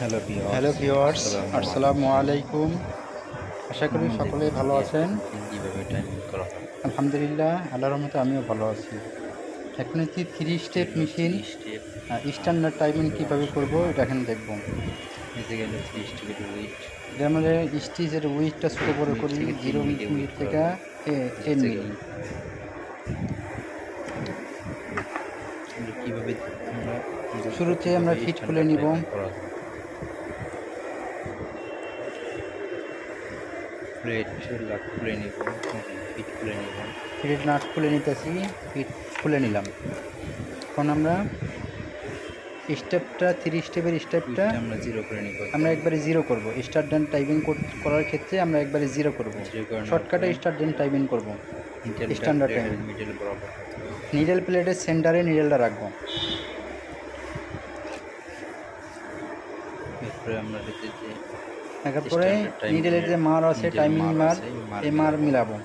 Hello viewers আসসালামু আলাইকুম আশা করি সকলে ভালো আছেন। আলহামদুলিল্লাহ আল্লাহর রহমতে আমিও ভালো আছি। এখন হচ্ছে three step machine standard timing কীভাবে করব এটা এখন দেখব। আমাদের স্টিচের উইথটা ছোটো করে করি। জিরো মিনিট থেকে টেন কীভাবে শুরুতে আমরা ফিট খুলে নিব। প্লেট খুলে নিব ফিট খুলে নিব। ফিট নাট খুলে নিতেছি ফিট খুলে নিলাম। এখন আমরা স্টেপটা থ্রি স্টেপের স্টেপটা আমরা জিরো করে নিব। আমরা একবারে জিরো করব। স্টার ডান টাইপিং করার ক্ষেত্রে আমরা একবারে জিরো করব। শর্টকাটে স্টার ডান টাইপিং করব। স্ট্যান্ডার্ড বরাবর নিডেল প্লেটের সেন্টারে নিডেলটা রাখব। এরপরে আমরা এতে যে রাখার পরে নিডেলের যে মার আছে টাইমিং মার এই মার মিলাবো।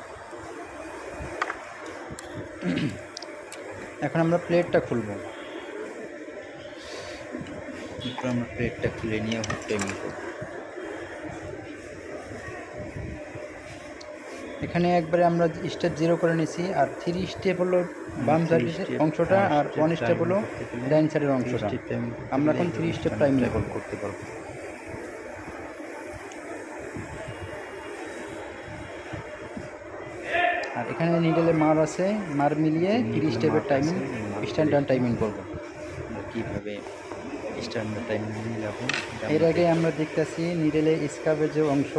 এখন আমরা প্লেটটা খুলবো। আমরা প্লেটটা খুলে নিয়ে হুক টাইমিং করব। এখানে একবারে আমরা স্টেপ জিরো করে নিছি আর থ্রি স্টেপ হলো বাম সাইডের অংশটা আর ওয়ান স্টেপ হলো ডাইন সাইডের অংশটা। আমরা এখন থ্রি স্টেপ টাইম নেব করতে পারব। আর এখানে নিডেলে মার আছে মার মিলিয়ে তিরিশ স্টেপের টাইমিং স্ট্যান্ডার্ড টাইমিং করব। কীভাবে স্ট্যান্ডার্ড টাইমিং মিলাবো এর আগে আমরা দেখতেছি নিডেলে স্কাবের যে অংশ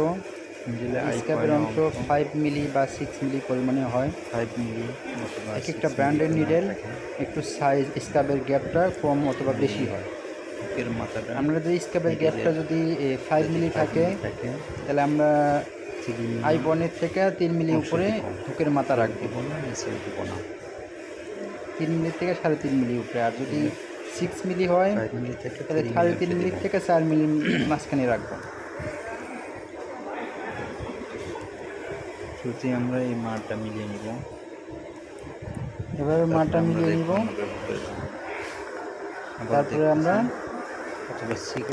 স্কাবের অংশ ফাইভ মিলি বা সিক্স মিলি পরিমাণে হয়। ফাইভ মিলি এক একটা ব্র্যান্ডের নিডেল একটু সাইজ স্কাবের গ্যাপটা কম অথবা বেশি হয়। আমরা যদি স্কাবের গ্যাপটা যদি ফাইভ মিলি থাকে। তাহলে আমরা আই বনের থেকে তিন মিলি উপরে। হুকের মাথা রাখবে নিচে দিব না। তিন মিলি থেকে সাড়ে তিন মিলি উপরে আর যদি সিক্স মিলি হয় তাহলে সাড়ে তিন মিলি থেকে চার মিলি মাঝখানে রাখব। শুরুতে আমরা এই মারটা মিলিয়ে নিব। এভাবে মাটা মিলিয়ে নিব। তারপরে আমরা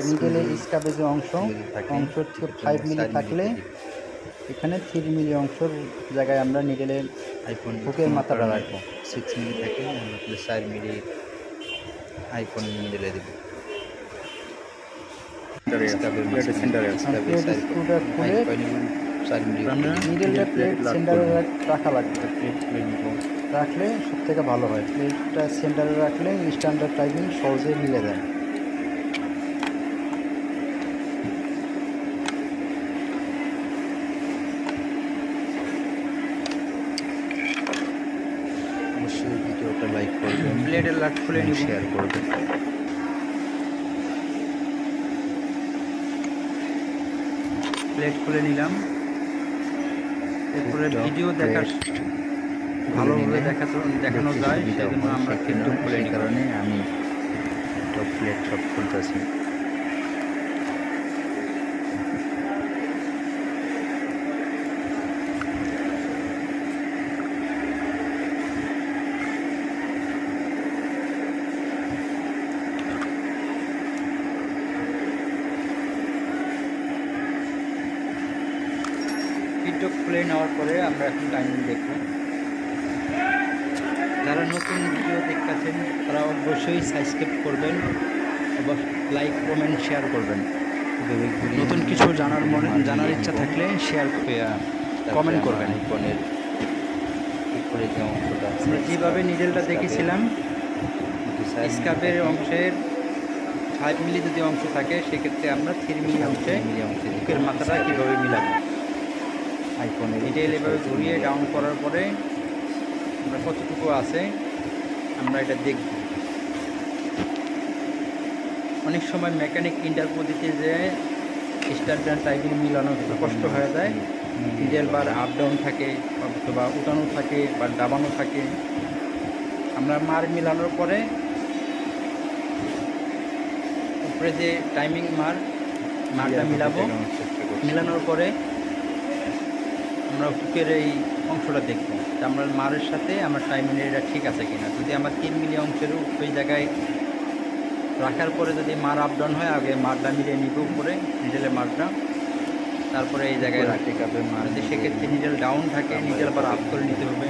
নিকেলে মিলি যে অংশ যদি অংশ থেকে তাহলে ফাইভ মিলি থাকলে। এখানে থ্রি মিলি অংশের জায়গায় আমরা নিডেলে আইফোন বুকের মাথাটা রাখব। সিক্স মিলি থাকে আমরা চার মিলি আইফোন মিলে দেবো। প্লেট সেন্টারে রাখা লাগবে। রাখলে সব থেকে ভালো হয়। প্লেটটা সেন্টারে রাখলে স্ট্যান্ডার্ড টাইপিং সহজে মিলে যায় অবশ্যই ভিডিওটা লাইক করবেন প্লেটের লাট খুলে নিব। শেয়ার করবেন প্লেট খুলে নিলাম। এরপরে ভিডিও দেখার ভালোভাবে দেখাতো দেখানো যায় সেজন্য আমরা কিন্তু খুলে নিই কারণে আমি টপ প্লেট সব খুলতেছি। ভিডিও খুলে নেওয়ার পরে আমরা এখন টাইমিং দেখব। যারা নতুন ভিডিও দেখতেছেন, তারা অবশ্যই সাবস্ক্রাইব করবেন লাইক কমেন্ট শেয়ার করবেন। নতুন কিছু জানার মনে জানার ইচ্ছা থাকলে শেয়ার কমেন্ট করবেন। অংশটা আমরা যেভাবে স্কাপের দেখেছিলাম স্কাপের অংশের ফাইভ মিলি যদি অংশ থাকে, সেক্ষেত্রে আমরা থ্রি মিলি অংশে মিলি অংশে বুকের মাথাটা কীভাবে মিলাবো? আইফোনের। উপরে এভাবে ঘুরিয়ে ডাউন করার পরে আমরা কতটুকু আছে আমরা এটা দেখব। অনেক সময় মেকানিক ইন্টারভিউ দিতে যে স্ট্যান্ডার্ড টাইপিং মিলানো কষ্ট হয়ে যায়। নিডেল বার আপ ডাউন থাকে অথবা উঠানো থাকে বা দাবানো থাকে। আমরা মার মিলানোর পরে উপরে যে টাইমিং মার মারটা মিলাবো। মেলানোর পরে আমরা হুকের এই অংশটা দেখব। আমরা মারের সাথে আমার টাইমিং এটা ঠিক আছে কিনা। যদি আমার তিন মিলি অংশের ওই জায়গায় রাখার পরে যদি মার আপ ডাউন হয় আগে মারটা মিলিয়ে নিব উপরে নিডেলের মারটা। তারপরে এই জায়গায় রাখি। পিকআপে মার যদি সেক্ষেত্রে নিডেল ডাউন থাকে নিডেল বার আপ করে নিতে হবে।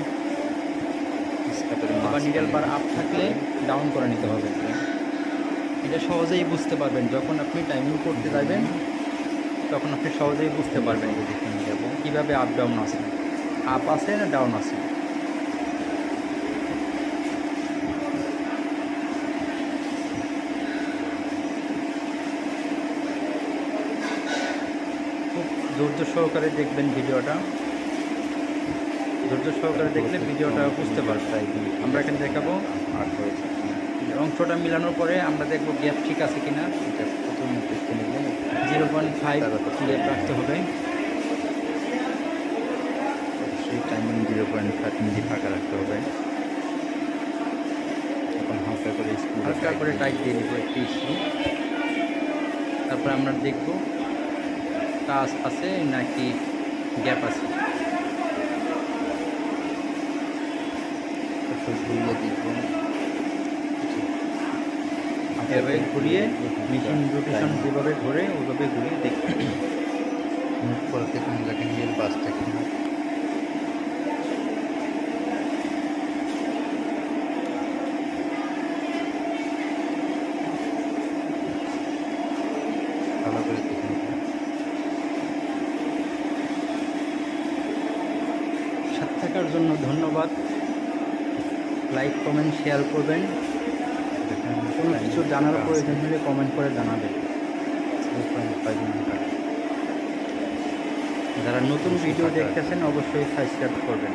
আবার নিডেল বার আপ থাকলে ডাউন করে নিতে হবে। এটা সহজেই বুঝতে পারবেন। যখন আপনি টাইমিং করতে যাবেন তখন আপনি সহজেই বুঝতে পারবেন। যাব কীভাবে আপ ডাউন আছে? আপ আছে না ডাউন আছে? খুব ধৈর্য সহকারে দেখবেন ভিডিওটা। ধৈর্য সহকারে দেখলে ভিডিওটা বুঝতে পারবেন। আমরা এখানে দেখাবো। অংশটা মিলানোর পরে আমরা দেখব গ্যাপ ঠিক আছে কিনা। জিরো পয়েন্ট ফাইভ গ্যাপ রাখতে হবে। Timing zero point five milli ফাঁকা রাখতে হবে। এখন হালকা করে স্কুল হালকা করে টাইট দিয়ে দিব একটু স্ক্রু তারপরে আমরা দেখব টাচ আছে নাকি গ্যাপ আছে। ঘুরিয়ে এভাবে ঘুরিয়ে মেশিন রোটেশন যেভাবে ঘুরে ওইভাবে ঘুরিয়ে দেখব। মুখ করা থেকে লাগে নিয়ে বাসটা কিনা ভালো করে দেখে নিব সাথে থাকার জন্য ধন্যবাদ। লাইক কমেন্ট শেয়ার করবেন। কোনো কিছু জানার প্রয়োজন হলে কমেন্ট করে জানাবেন। যারা নতুন ভিডিও দেখতেছেন অবশ্যই সাবস্ক্রাইব করবেন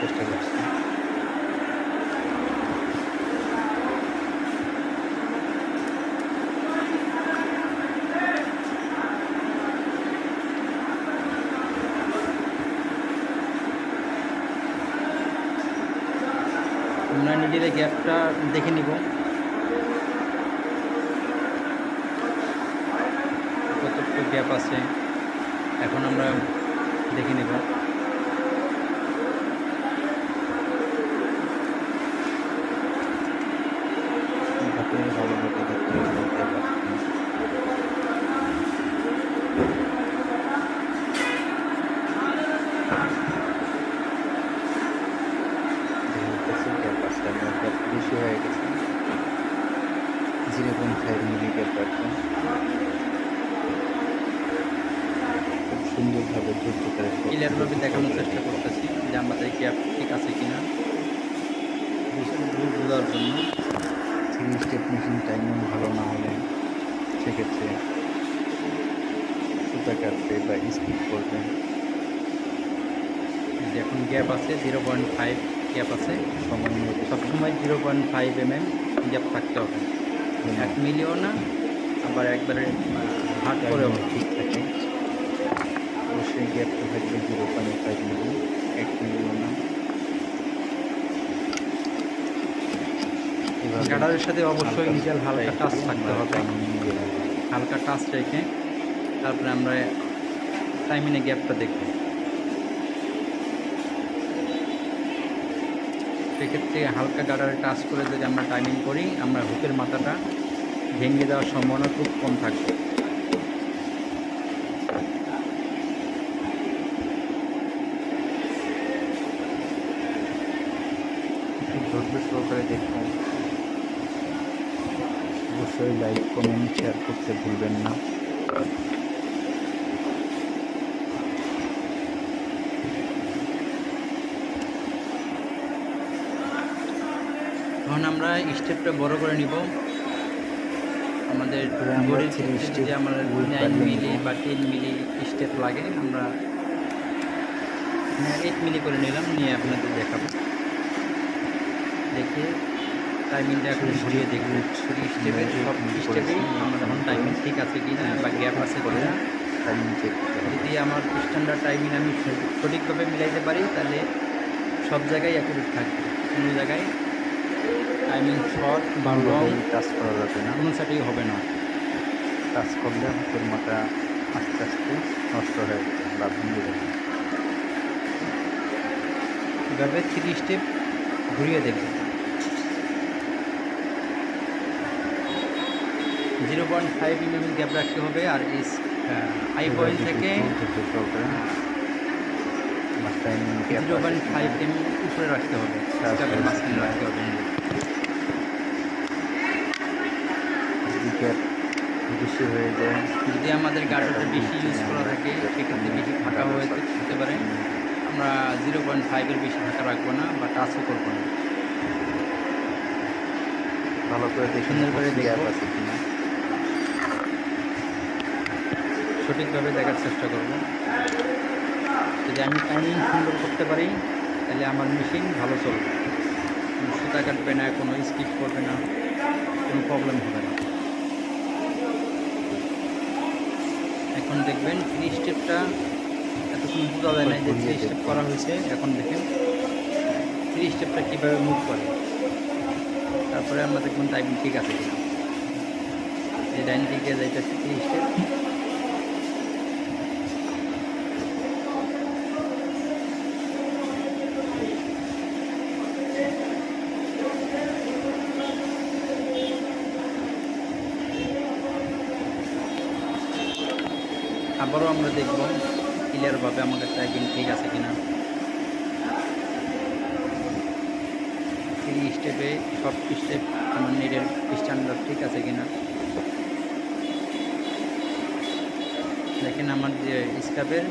চেষ্টা করছি আমরা নিজেদের গ্যাপটা দেখে নিব। কতটুকু গ্যাপ আছে? এখন আমরা দেখে নিব হাতে ভালোভাবে দেখতে বলতে পারছি বেশি হয়ে গেছে zero point five milli gap রাখবেন খুব সুন্দরভাবে ধৈর্য করে ক্লিয়ারভাবে দেখানোর চেষ্টা করতেছি যে আমাদের গ্যাপ ঠিক আছে কিনা বেশি দূর বোঝার জন্য থ্রি স্টেপ মেশিন টাইমিং ভালো না হলে সেক্ষেত্রে সুতা কাটবে বা স্কিপ করবে এখন গ্যাপ আছে জিরো পয়েন্ট ফাইভ গ্যাপ আছে সময় নিয়ে। সবসময় zero point five M M gap থাকতে হবে। এক মিলিও না আবার একবারে হাট করেও না। ঠিক থাকে অবশ্যই গ্যাপটা থাকবে জিরো পয়েন্ট ফাইভ মিলি এক মিলিও না। গাডারের সাথে অবশ্যই নিজের হালকা একটু টাচ থাকতে হবে। দিয়ে নেব। হালকা টাচ রেখে তারপরে আমরা টাইমিনে গ্যাপটা দেখব। সেক্ষেত্রে হালকা গাডারে টাচ করে যদি আমরা টাইমিং করি, আমরা হুকের মাথাটা ভেঙে দেওয়ার সম্ভাবনা খুব কম থাকবে একটু ধৈর্য সহকারে দেখুন অবশ্যই লাইক কমেন্ট শেয়ার করতে ভুলবেন না। এখন আমরা স্টেপটা বড় করে নিব। আমাদের step আমরা নাইন মিলি বা টেন মিলি স্টেপ লাগে আমরা এইট মিলি করে নিলাম নিয়ে আপনাদের দেখাবো। দেখে টাইমিংটা এখন ঘুরিয়ে দেখব থ্রি স্টেপের সব স্টেপেই আমরা যখন টাইমিং ঠিক আছে কি না বা গ্যাপ আছে কি না টাইমিং চেক যদি আমার স্ট্যান্ডার্ড টাইমিং আমি সঠিকভাবে মিলাইতে পারি তাহলে সব জায়গায় অ্যাকুরেট থাকবে। কোনো জায়গায় টাইমিং শর্ট বা লং টাচ করা যাবে না। কোনো সাইডেই হবে না। টাচ করলে হাতের মাথা আস্তে আস্তে নষ্ট হয়ে যাবে বা ভেঙে যাবে। এভাবে থ্রি স্টেপ ঘুরিয়ে দেখবেন zero point five MM gap রাখতে হবে আর এই আই পয়েন্ট থেকে জিরো পয়েন্ট ফাইভ এম উপরে রাখতে হবে মাঝখানে রাখতে হবে বেশি হয়ে যায় যদি আমাদের গাড়িটা বেশি ইউজ করা থাকে সেক্ষেত্রে বেশি ফাঁকা হয়ে হতে পারে আমরা জিরো পয়েন্ট ফাইভের বেশি ফাঁকা রাখব না বা টাচও করব না ভালো করে দেখে সুন্দর করে দেখব। আছে কিনা সঠিকভাবে দেখার চেষ্টা করব। যদি আমি টাইমিং সুন্দর করতে পারি, তাহলে আমার মেশিন ভালো চলবে। কোনো সুতা কাটবে না, কোনো স্কিপ করবে না, কোনো প্রবলেম হবে না। এখন দেখবেন থ্রি স্টেপটা এতক্ষণ বোঝা যায় না যে থ্রি স্টেপ করা হয়েছে। এখন দেখেন থ্রি স্টেপটা কীভাবে মুভ করে। তারপরে আমরা দেখবেন টাইমিং ঠিক আছে কিনা। এই ডাইন যাইতেছে থ্রি স্টেপ আবারও আমরা দেখব ক্লিয়ারভাবে আমাদের টাইপিং ঠিক আছে কিনা। থ্রি স্টেপে সব স্টেপ আমার নেটের স্ট্যান্ডার্ড ঠিক আছে কিনা। দেখেন আমার যে স্কাপের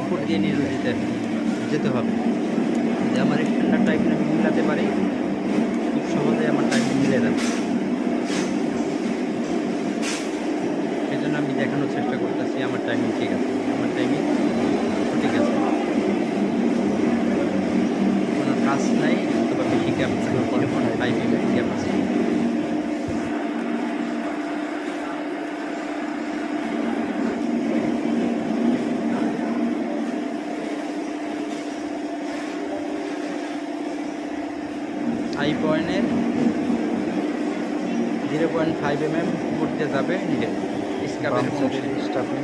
উপর দিয়ে নিয়ে যেতে যেতে হবে। যে আমার স্ট্যান্ডার্ড টাইপিং আমি মিলাতে পারি খুব সহজে আমার টাইপিং মিলে যাবে সেই জন্য আমি দেখানোর চেষ্টা করতেছি আমার টাইমিং ঠিক আছে আমার টাইমিং ঠিক আছে কোনো কাজ নাই অথবা বেশি গ্যাপ নাই এরকম ফাইভ গ্যাপ আছে আই পয়েন্টের zero point five M M দিয়ে যাবে নিডেল স্কাপের স্টাফিং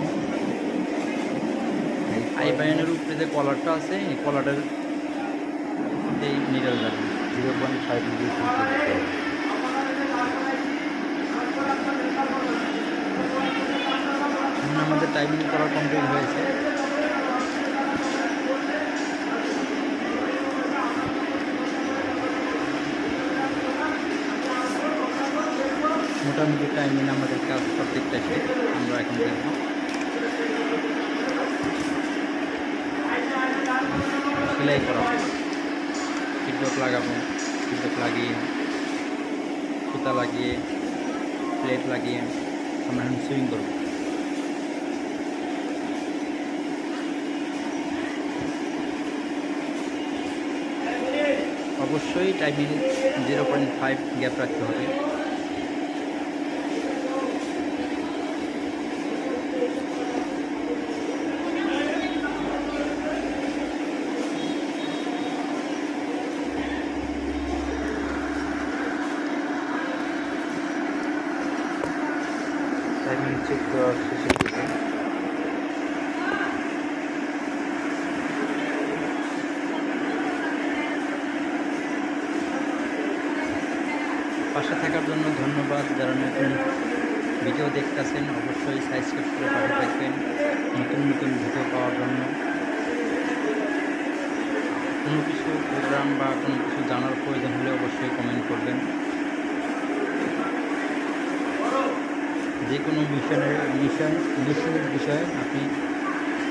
আই পয়েন্টের উপরে যে কলারটা আছে এই কলারের দিয়ে নিডেল যাবে। জিরো পয়েন্ট ফাইভ আমাদের টাইমিং করা কমপ্লিট হয়েছে। মোটামুটি টাইমিং আমাদের কাজ প্রত্যেকটা শেষ আমরা এখন দেখব সেলাই করা। ফিডব্যাক লাগাবো ফিডব্যাক লাগিয়ে, সুতা লাগিয়ে প্লেট লাগিয়ে, আমরা এখন সুইং করব। অবশ্যই timing zero point five gap রাখতে হবে। চেক পাশে থাকার জন্য ধন্যবাদ। যারা নতুন ভিডিও দেখতেছেন, অবশ্যই সাবস্ক্রাইব করে পাশে থাকবেন। নতুন নতুন ভিডিও পাওয়ার জন্য। কোনো কিছু প্রোগ্রাম বা কোনো কিছু জানার প্রয়োজন হলে অবশ্যই কমেন্ট করবেন। যে কোনো মিশনের মিশন মিশনের বিষয়ে আপনি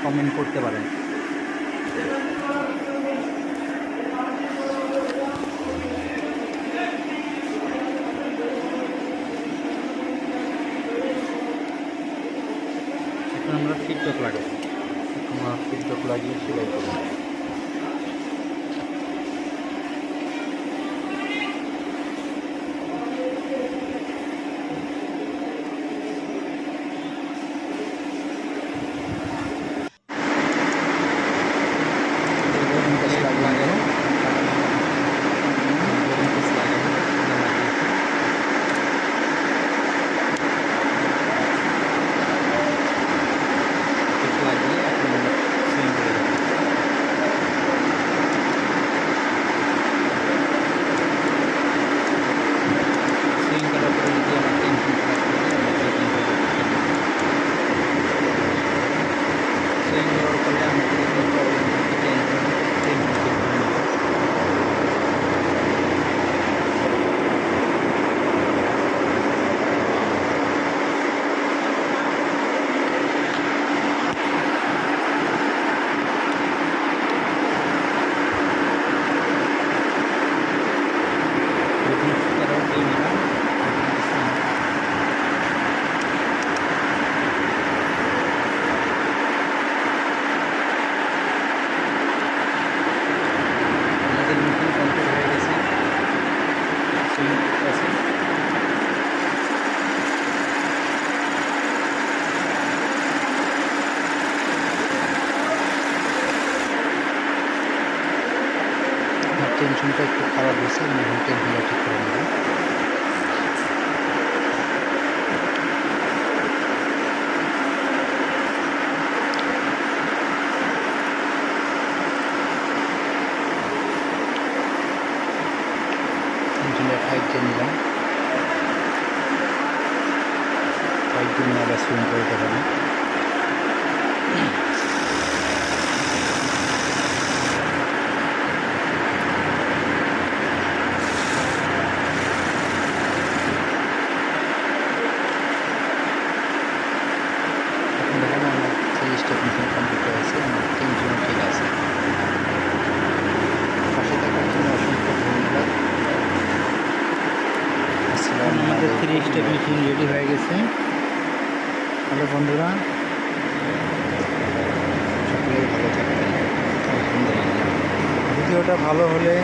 কমেন্ট করতে পারেন। অসংখ্য ধন্যবাদ। আসসালামু আমাদের থ্রি স্টেপ মেশিন রেডি হয়ে গেছে। হ্যালো বন্ধুরা। সকলেই ভালো থাকবেন। ভিডিওটা ভালো হলে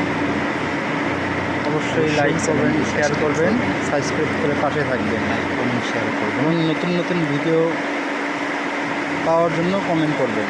অবশ্যই লাইক করবেন শেয়ার করবেন সাবস্ক্রাইব করে পাশে থাকবেন লাইক কমেন্ট শেয়ার করবেন। এবং নতুন নতুন ভিডিও পাওয়ার জন্য কমেন্ট করবেন।